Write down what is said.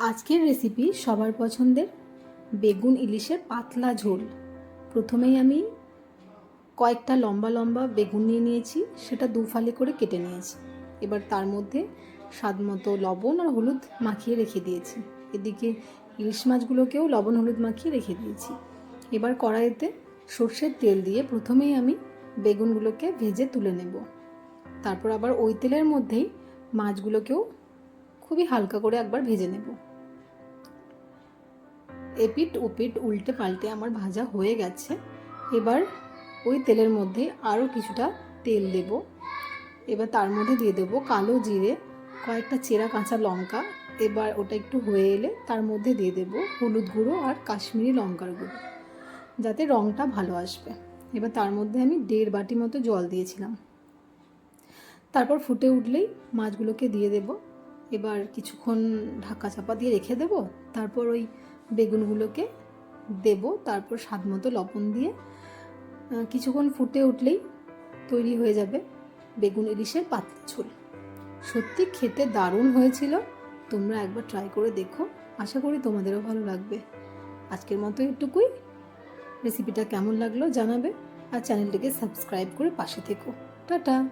আজকের রেসিপি সবার পছন্দের বেগুন ইলিশের পাতলা ঝোল। প্রথমেই আমি কয়েকটা লম্বা লম্বা বেগুন নিয়ে নিয়েছি, সেটা দু ফালি করে কেটে নিয়েছি। এবার তার মধ্যে স্বাদ মতো লবণ আর হলুদ মাখিয়ে রেখে দিয়েছি। এদিকে ইলিশ মাছগুলোকেও লবণ হলুদ মাখিয়ে রেখে দিয়েছি। এবার কড়াইতে সর্ষের তেল দিয়ে প্রথমেই আমি বেগুনগুলোকে ভেজে তুলে নেব। তারপর আবার ওই তেলের মধ্যেই মাছগুলোকেও খুবই হালকা করে একবার ভেজে নেব। এপিট ওপিট উল্টে পাল্টে আমার ভাজা হয়ে গেছে। এবার ওই তেলের মধ্যে আরও কিছুটা তেল দেব। এবার তার মধ্যে দিয়ে দেবো কালো জিরে, কয়েকটা চেরা কাঁচা লঙ্কা। এবার ওটা একটু হয়ে এলে তার মধ্যে দিয়ে দেব হলুদ গুঁড়ো আর কাশ্মীরি লঙ্কার গুঁড়ো, যাতে রঙটা ভালো আসবে। এবার তার মধ্যে আমি দেড় বাটি মতো জল দিয়েছিলাম। তারপর ফুটে উঠলেই মাছগুলোকে দিয়ে দেব। এবার কিছুক্ষণ ঢাকা চাপা দিয়ে রেখে দেব। তারপর ওই বেগুনগুলোকে দেব। তারপর স্বাদ মতো লবণ দিয়ে কিছুক্ষণ ফুটে উঠলেই তৈরি হয়ে যাবে বেগুন ইলিশের পাতলা ঝোল। সত্যি খেতে দারুণ হয়েছিল। তোমরা একবার ট্রাই করে দেখো। আশা করি তোমাদেরও ভালো লাগবে। আজকের মতো এটুকুই। রেসিপিটা কেমন লাগল জানাবে। আর চ্যানেলটিকে সাবস্ক্রাইব করে পাশে থেকো। টাটা!